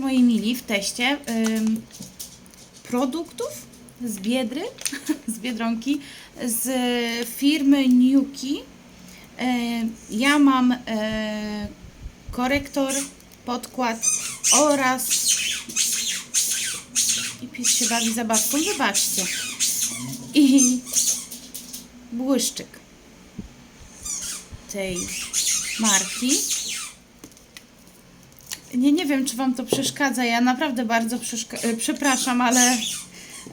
moi mili, w teście ym, produktów z Biedry, z Biedronki, z firmy Nuki. E, Ja mam e, korektor, podkład oraz i pies się bawi zabawką, zobaczcie. I błyszczyk tej marki. Nie, nie wiem, czy Wam to przeszkadza. Ja naprawdę bardzo przeszka- e, przepraszam, ale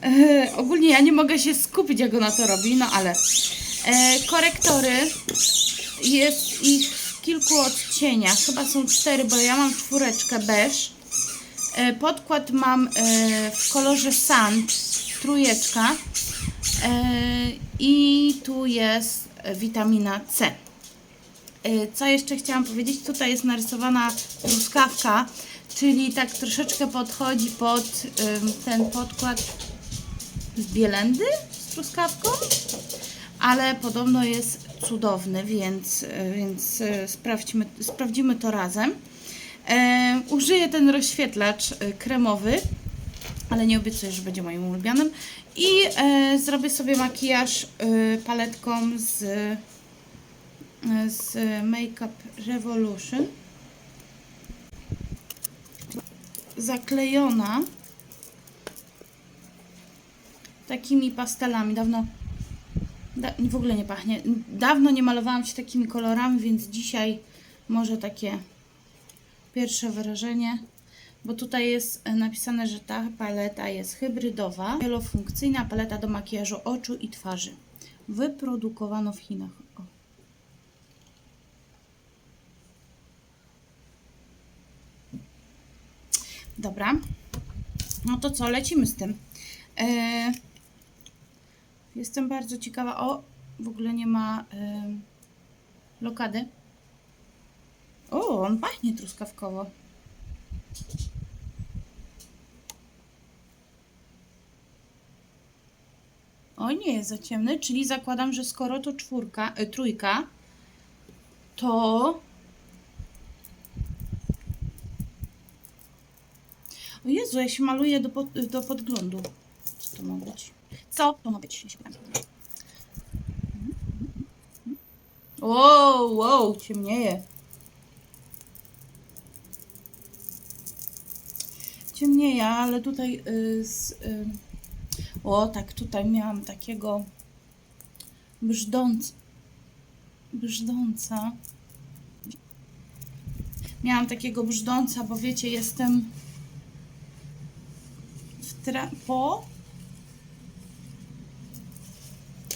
e, ogólnie ja nie mogę się skupić, jak ona to robi. No ale e, korektory jest ich w kilku odcieniach. Chyba są cztery, bo ja mam czwóreczkę beż. E, podkład mam e, w kolorze sand, trójeczka. E, I tu jest witamina C. Y, Co jeszcze chciałam powiedzieć? Tutaj jest narysowana truskawka, czyli tak troszeczkę podchodzi pod ten podkład z bielendy z truskawką, ale podobno jest cudowny, więc, y, więc y, sprawdźmy, sprawdzimy to razem. Użyję ten rozświetlacz kremowy, ale nie obiecuję, że będzie moim ulubionym. I zrobię sobie makijaż paletką z z Makeup Revolution zaklejona takimi pastelami. Dawno da, w ogóle nie pachnie. Dawno nie malowałam się takimi kolorami, więc dzisiaj może takie pierwsze wrażenie. Bo tutaj jest napisane, że ta paleta jest hybrydowa, wielofunkcyjna paleta do makijażu oczu i twarzy. Wyprodukowano w Chinach. O. Dobra. No to co, lecimy z tym. E, jestem bardzo ciekawa. O, w ogóle nie ma e. O, on pachnie truskawkowo. O, nie jest za ciemny, czyli zakładam, że skoro to czwórka, e, trójka, to O Jezu, ja się maluję do, pod, do podglądu. Co to ma być? Co to ma być? Wow, wow, ciemnieje. Ciemnieje, ale tutaj y, z, y, o tak, tutaj miałam takiego brzdąc, brzdąca. Miałam takiego brzdąca, bo wiecie, jestem tra- po.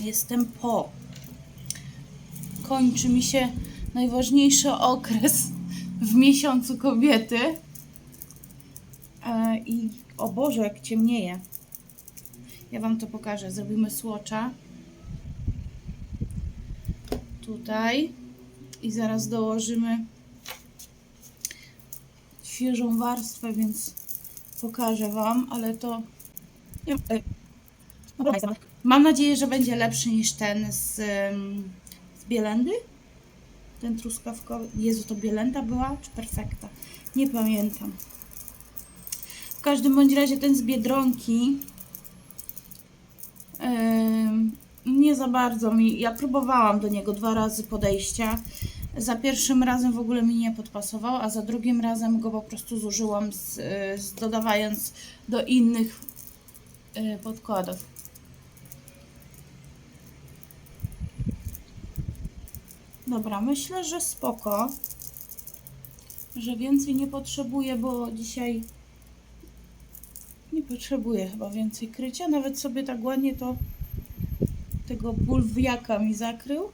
Jestem po. Kończy mi się najważniejszy okres w miesiącu kobiety. E, I o Boże, jak ciemnieje. Ja Wam to pokażę. Zrobimy słocza. Tutaj. I zaraz dołożymy świeżą warstwę, więc pokażę Wam, ale to. Mam nadzieję, że będzie lepszy niż ten z, z Bielendy. Ten truskawkowy. Jezu, to Bielenda była? Czy Perfekta? Nie pamiętam. W każdym bądź razie ten z Biedronki ym, nie za bardzo mi. Ja próbowałam do niego dwa razy podejścia. Za pierwszym razem w ogóle mi nie podpasował, a za drugim razem go po prostu zużyłam, z, y, z dodawając do innych y, podkładów. Dobra, myślę, że spoko. Że więcej nie potrzebuję, bo dzisiaj nie potrzebuję chyba więcej krycia. Nawet sobie tak ładnie to tego bulwiaka mi zakrył.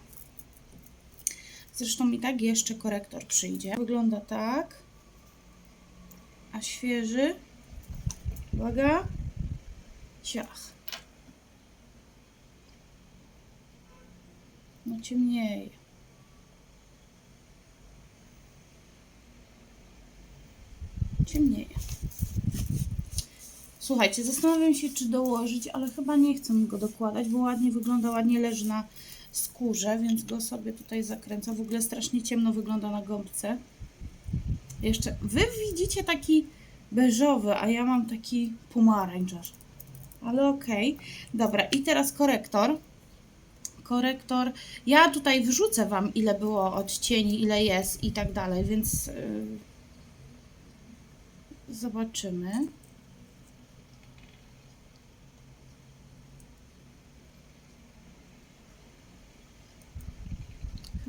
Zresztą i tak jeszcze korektor przyjdzie. Wygląda tak. A świeży. Uwaga. Ciach. No ciemnieje. Ciemnieje. Słuchajcie, zastanawiam się, czy dołożyć, ale chyba nie chcę go dokładać, bo ładnie wygląda, ładnie leży na skórze, więc go sobie tutaj zakręcę. W ogóle strasznie ciemno wygląda na gąbce. Jeszcze, wy widzicie taki beżowy, a ja mam taki pomarańczowy. Ale okej. Dobra, i teraz korektor. Korektor. Ja tutaj wrzucę Wam, ile było odcieni, ile jest i tak dalej, więc yy, zobaczymy.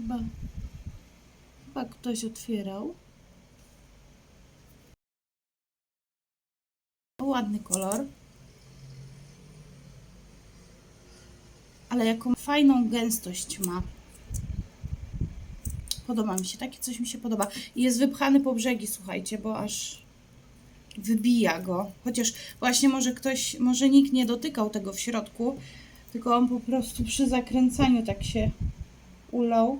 Chyba, chyba ktoś otwierał. Ładny kolor. Ale jaką fajną gęstość ma. Podoba mi się, takie coś mi się podoba. I jest wypchany po brzegi, słuchajcie, bo aż wybija go. Chociaż właśnie może ktoś, może nikt nie dotykał tego w środku, tylko on po prostu przy zakręcaniu tak się ulał.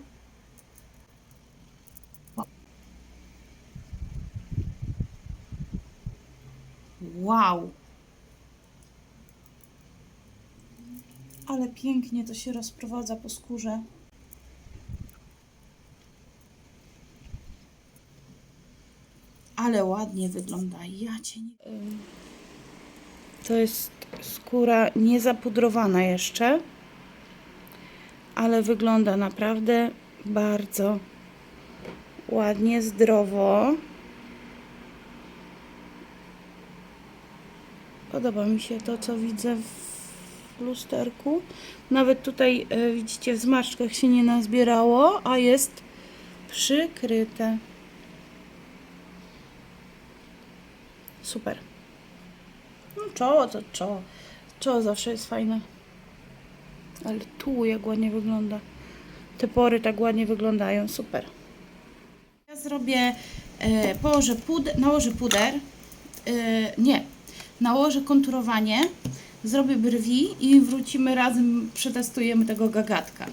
Wow! Ale pięknie to się rozprowadza po skórze. Ale ładnie wygląda. Ja cię nie... To jest skóra niezapudrowana jeszcze, ale wygląda naprawdę bardzo ładnie, zdrowo. Podoba mi się to, co widzę w lusterku. Nawet tutaj, e, widzicie, w zmarszczkach się nie nazbierało, a jest przykryte. Super. No czoło to czoło. Czoło zawsze jest fajne. Ale tu jak ładnie wygląda. Te pory tak ładnie wyglądają. Super. Ja zrobię, e, położę puder, nałożę puder. E, nie, nałożę konturowanie, zrobię brwi i wrócimy razem, przetestujemy tego gagatka.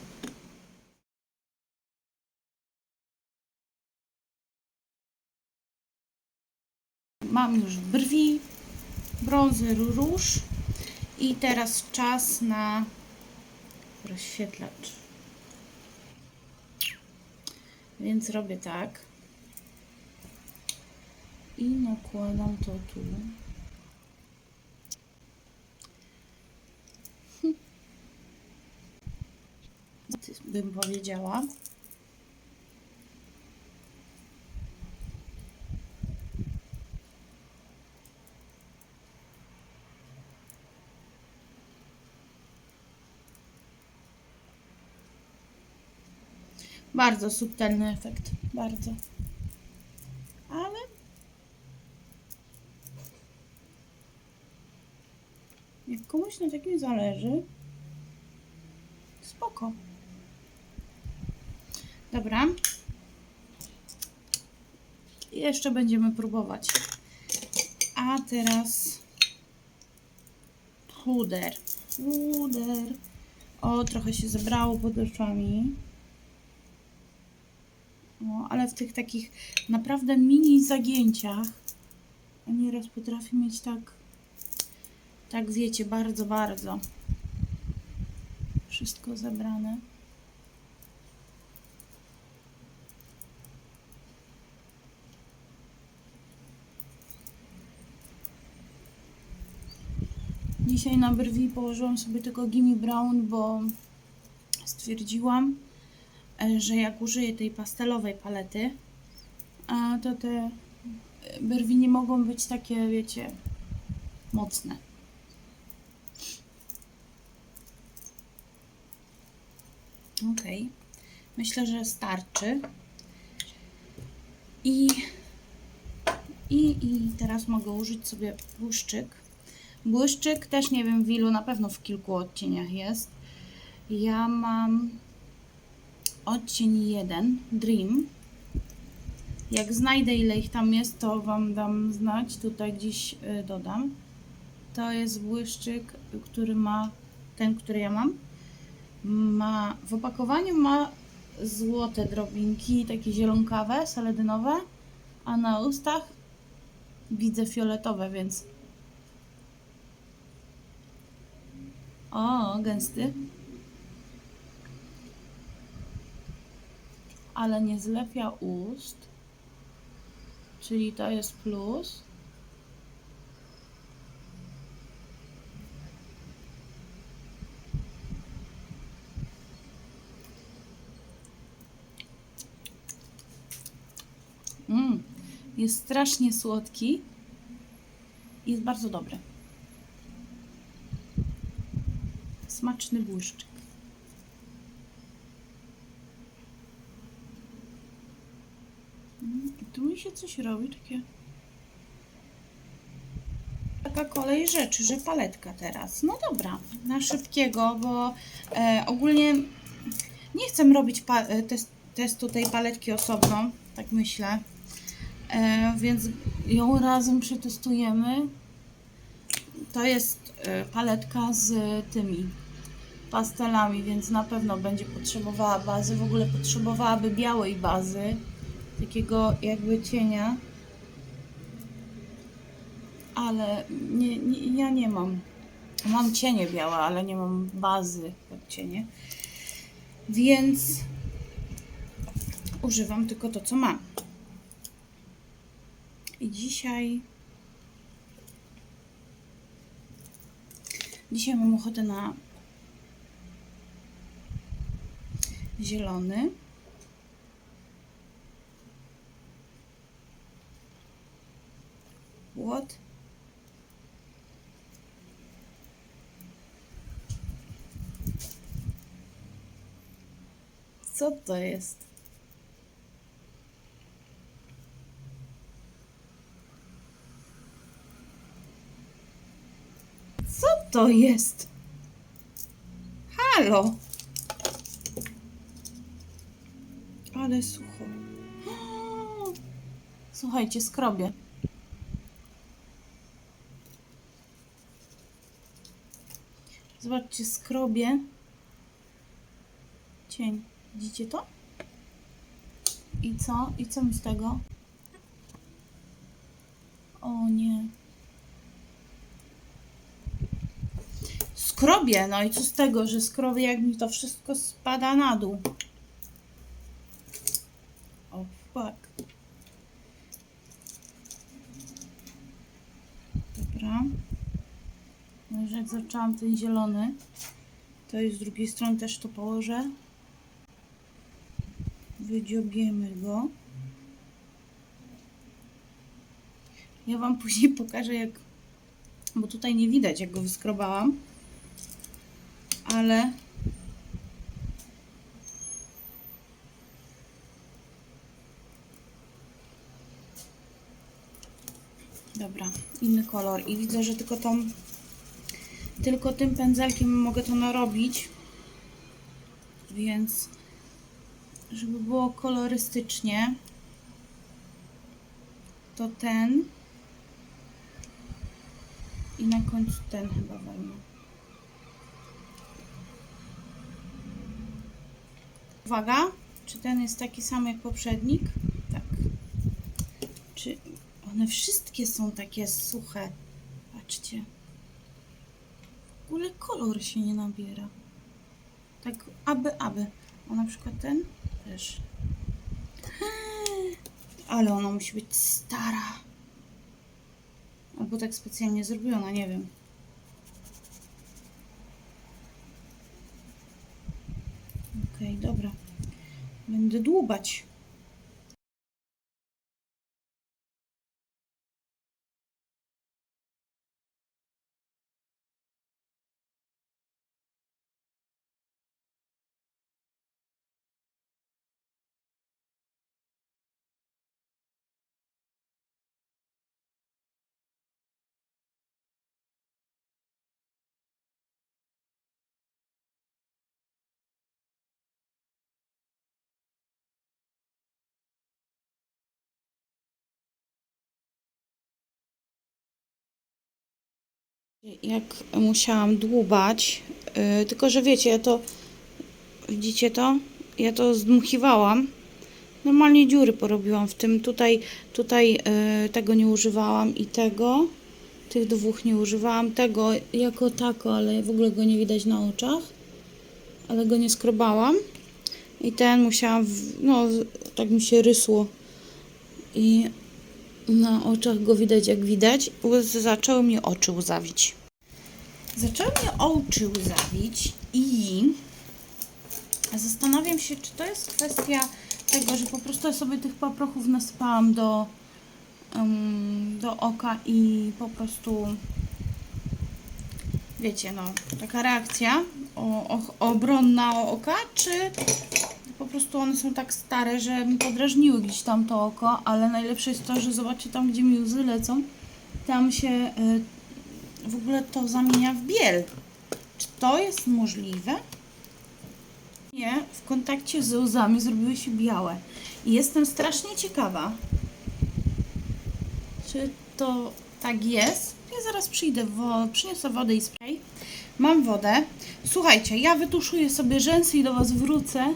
Mam już brwi, brązy, róż i teraz czas na rozświetlacz. Więc robię tak i nakładam to tu. Bym powiedziała. Bardzo subtelny efekt, bardzo. Ale jak komuś na takim zależy, spoko. Dobra. I Jeszcze będziemy próbować. A teraz puder. Puder. O, trochę się zebrało pod oczami. O, ale w tych takich naprawdę mini zagięciach a nieraz potrafi mieć tak, tak wiecie, bardzo, bardzo wszystko zebrane. Dzisiaj na brwi położyłam sobie tylko Gimme Brown, bo stwierdziłam, e, że jak użyję tej pastelowej palety, to te brwi nie mogą być takie, wiecie, mocne. Ok. Myślę, że starczy. I, i, I teraz mogę użyć sobie błyszczyk. Błyszczyk też nie wiem w ilu, na pewno w kilku odcieniach jest. Ja mam odcień 1, Dream. Jak znajdę ile ich tam jest, to Wam dam znać. Tutaj gdzieś y, dodam. To jest błyszczyk, który ma, ten, który ja mam. Ma, w opakowaniu ma złote drobinki, takie zielonkawe, saledynowe, a na ustach widzę fioletowe, więc O, gęsty. Ale nie zlepia ust. Czyli to jest plus. Mm, jest strasznie słodki jest bardzo dobry. Smaczny błyszczyk. Mm, Tu mi się coś robi takie. Taka kolej rzeczy, że paletka teraz. No dobra, na szybkiego, bo e, ogólnie nie chcę robić e, test, testu tej paletki osobno, tak myślę. E, więc ją razem przetestujemy. To jest e, paletka z tymi pastelami, więc na pewno będzie potrzebowała bazy. W ogóle potrzebowałaby białej bazy, takiego jakby cienia. Ale nie, nie, ja nie mam. Mam cienie białe, ale nie mam bazy pod cienie. Więc używam tylko to, co mam. I dzisiaj. Dzisiaj mam ochotę na zielony. What? Co to jest? Co to jest? Halo? Ale sucho. Słuchajcie, skrobię. Zobaczcie, skrobię. Cień. Widzicie to? I co? I co mi z tego? O nie. Skrobię, no i co z tego, że skrobię, jak mi to wszystko spada na dół. O fuck. Dobra. Zaczęłam ten zielony, to i z drugiej strony też to położę. Wydziobiemy go. Ja Wam później pokażę, jak. Bo tutaj nie widać, jak go wyskrobałam. Ale. Dobra, inny kolor. I widzę, że tylko tą. Tylko tym pędzelkiem mogę to narobić. Więc żeby było kolorystycznie, to ten i na końcu ten chyba wezmę. Uwaga, czy ten jest taki sam jak poprzednik? Tak. Czy one wszystkie są takie suche? Patrzcie. Ogóle kolor się nie nabiera. Tak, aby, aby. A na przykład ten też. Ale ona musi być stara. Albo tak specjalnie zrobiona, nie wiem. Okej, dobra. Będę dłubać. Jak musiałam dłubać, yy, tylko że wiecie, ja to, widzicie to? Ja to zdmuchiwałam. Normalnie dziury porobiłam w tym. Tutaj, tutaj yy, tego nie używałam i tego. Tych dwóch nie używałam. Tego jako tako, ale w ogóle go nie widać na oczach. Ale go nie skrobałam. I ten musiałam, w, no tak mi się rysło. I na oczach go widać jak widać. Łzy- Zaczęły mnie oczy łzawić. Zaczęły mnie oczy łzawić i zastanawiam się, czy to jest kwestia tego, że po prostu ja sobie tych paprochów nasypałam do, em, do oka i po prostu wiecie, no, taka reakcja o, o, obronna oka, czy po prostu one są tak stare, że mi podrażniły gdzieś tam to oko, ale najlepsze jest to, że zobaczcie tam, gdzie mi łzy lecą, tam się y, w ogóle to zamienia w biel. Czy to jest możliwe? Nie, w kontakcie z łzami zrobiły się białe. I jestem strasznie ciekawa, czy to tak jest. Ja zaraz przyjdę, wo, przyniosę wodę i spray. Mam wodę. Słuchajcie, ja wytuszuję sobie rzęsy i do Was wrócę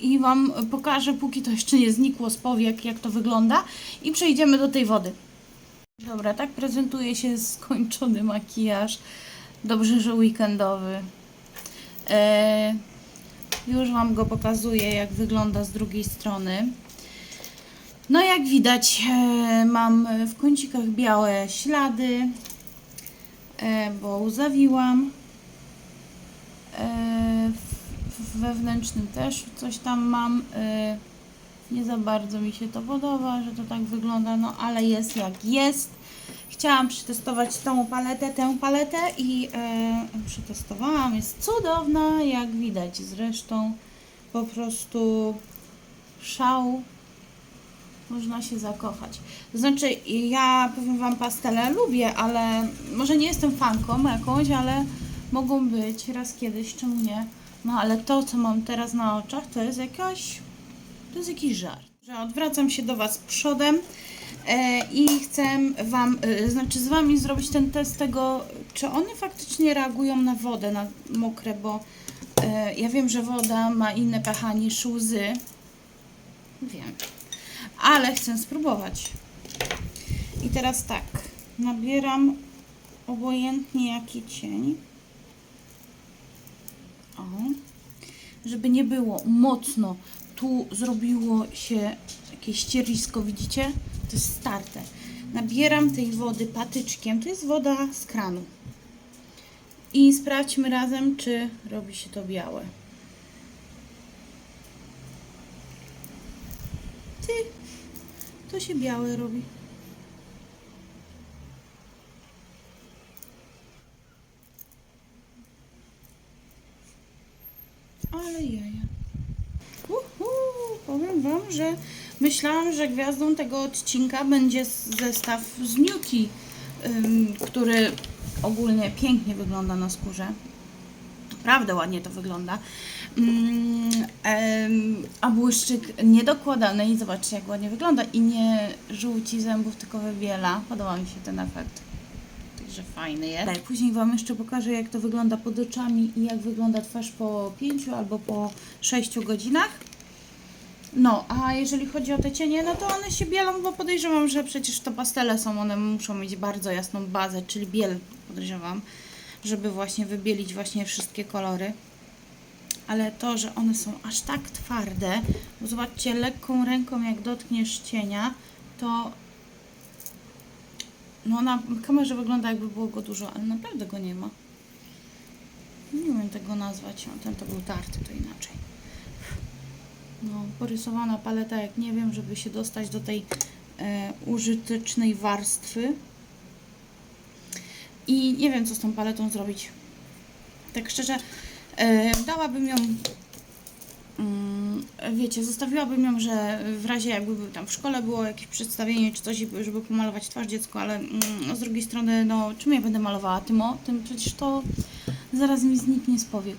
i Wam pokażę, póki to jeszcze nie znikło z powiek, jak to wygląda i przejdziemy do tej wody. Dobra, tak prezentuje się skończony makijaż. Dobrze, że weekendowy. E, już Wam go pokazuję, jak wygląda z drugiej strony. No jak widać, e, mam w kącikach białe ślady, e, bo łzawiłam. E, wewnętrznym też coś tam mam. E, nie za bardzo mi się to podoba, że to tak wygląda, no ale jest jak jest. Chciałam przetestować tą paletę, tę paletę i e, przetestowałam. Jest cudowna, jak widać. Zresztą po prostu szał. Można się zakochać. To znaczy, ja powiem Wam, pastele lubię, ale może nie jestem fanką jakąś, ale mogą być raz kiedyś, czemu nie? No ale to, co mam teraz na oczach, to jest jakaś to jest jakiś żart. Że odwracam się do Was przodem e, i chcę Wam, e, znaczy z Wami zrobić ten test tego, czy one faktycznie reagują na wodę, na mokre, bo e, ja wiem, że woda ma inne pH niż łzy. Wiem. Ale chcę spróbować. I teraz tak, nabieram obojętnie jaki cień. O żeby nie było mocno. Tu zrobiło się jakieś ścierisko, widzicie? To jest starte. Nabieram tej wody patyczkiem. To jest woda z kranu. I sprawdźmy razem, czy robi się to białe. Ty, to się białe robi. Ale jaja. Uhu, powiem Wam, że myślałam, że gwiazdą tego odcinka będzie zestaw z Nuki, który ogólnie pięknie wygląda na skórze. Naprawdę ładnie to wygląda. Mm, a błyszczyk niedokładany i zobaczcie jak ładnie wygląda. I nie żółci zębów, tylko wybiela. Podoba mi się ten efekt. Także fajny jest. Tak, później Wam jeszcze pokażę, jak to wygląda pod oczami i jak wygląda twarz po 5 albo po 6 godzinach. No, a jeżeli chodzi o te cienie, no to one się bielą, bo podejrzewam, że przecież to pastele są, one muszą mieć bardzo jasną bazę, czyli biel, podejrzewam, żeby właśnie wybielić właśnie wszystkie kolory. Ale to, że one są aż tak twarde, bo zobaczcie, lekką ręką jak dotkniesz cienia, to no na kamerze wygląda jakby było go dużo, ale naprawdę go nie ma. Nie wiem tego nazwać. O, ten to był tarty, to inaczej. No, porysowana paleta, jak nie wiem, żeby się dostać do tej e, użytecznej warstwy. I nie wiem, co z tą paletą zrobić. Tak szczerze, e, dałabym ją wiecie, zostawiłabym ją, że w razie jakby tam w szkole było jakieś przedstawienie czy coś, żeby pomalować twarz dziecku, ale mm, z drugiej strony, no czym ja będę malowała? Tym o, tym przecież to zaraz mi zniknie z powiek.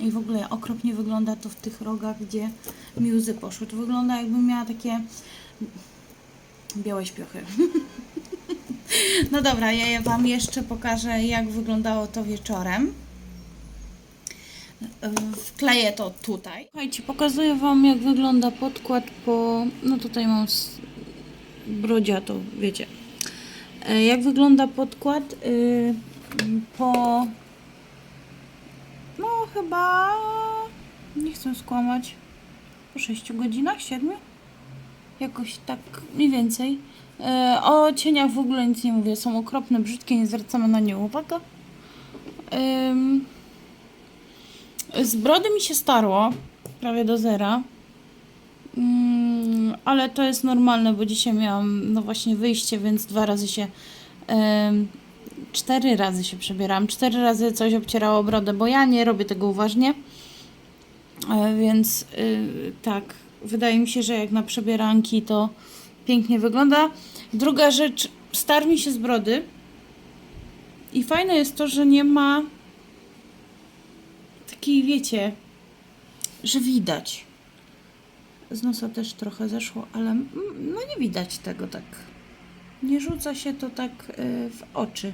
I w ogóle okropnie wygląda to w tych rogach, gdzie mi łzy poszły. To wygląda jakbym miała takie białe śpiochy. no dobra, ja Wam jeszcze pokażę, jak wyglądało to wieczorem wkleję to tutaj. Słuchajcie, pokazuję Wam jak wygląda podkład po... No tutaj mam s- brodzia, to wiecie. E, Jak wygląda podkład y, po... No chyba... Nie chcę skłamać. Po 6 godzinach? 7? Jakoś tak mniej więcej. E, O cieniach w ogóle nic nie mówię. Są okropne, brzydkie, nie zwracamy na nie uwagi. Ym, z brody mi się starło, prawie do zera. Mm, ale to jest normalne, bo dzisiaj miałam no właśnie wyjście, więc dwa razy się em, cztery razy się przebierałam, cztery razy coś obcierało brodę, bo ja nie robię tego uważnie. E, Więc y, tak, wydaje mi się, że jak na przebieranki to pięknie wygląda. Druga rzecz, star mi się z brody. I fajne jest to, że nie ma takiej, wiecie, że widać. Z nosa też trochę zeszło, ale no nie widać tego tak. Nie rzuca się to tak y, w oczy.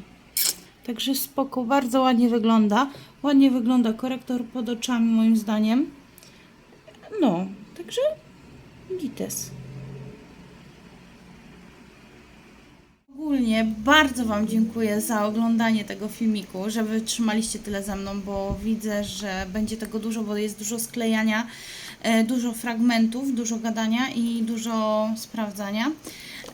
Także spoko, bardzo ładnie wygląda. Ładnie wygląda korektor pod oczami moim zdaniem. No, także gites. Ogólnie bardzo Wam dziękuję za oglądanie tego filmiku, że wytrzymaliście tyle ze mną, bo widzę, że będzie tego dużo, bo jest dużo sklejania, e, dużo fragmentów, dużo gadania i dużo sprawdzania.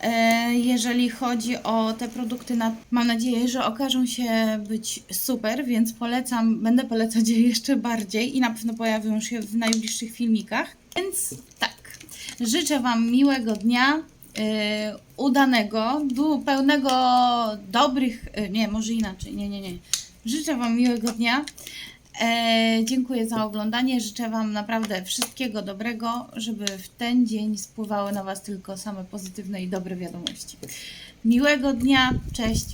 E, Jeżeli chodzi o te produkty, mam nadzieję, że okażą się być super, więc polecam, będę polecać je jeszcze bardziej i na pewno pojawią się w najbliższych filmikach. Więc tak, życzę Wam miłego dnia, udanego, du, pełnego dobrych, yy, nie, może inaczej, nie, nie, nie. Życzę Wam miłego dnia. E, dziękuję za oglądanie. Życzę Wam naprawdę wszystkiego dobrego, żeby w ten dzień spływały na Was tylko same pozytywne i dobre wiadomości. Miłego dnia, cześć.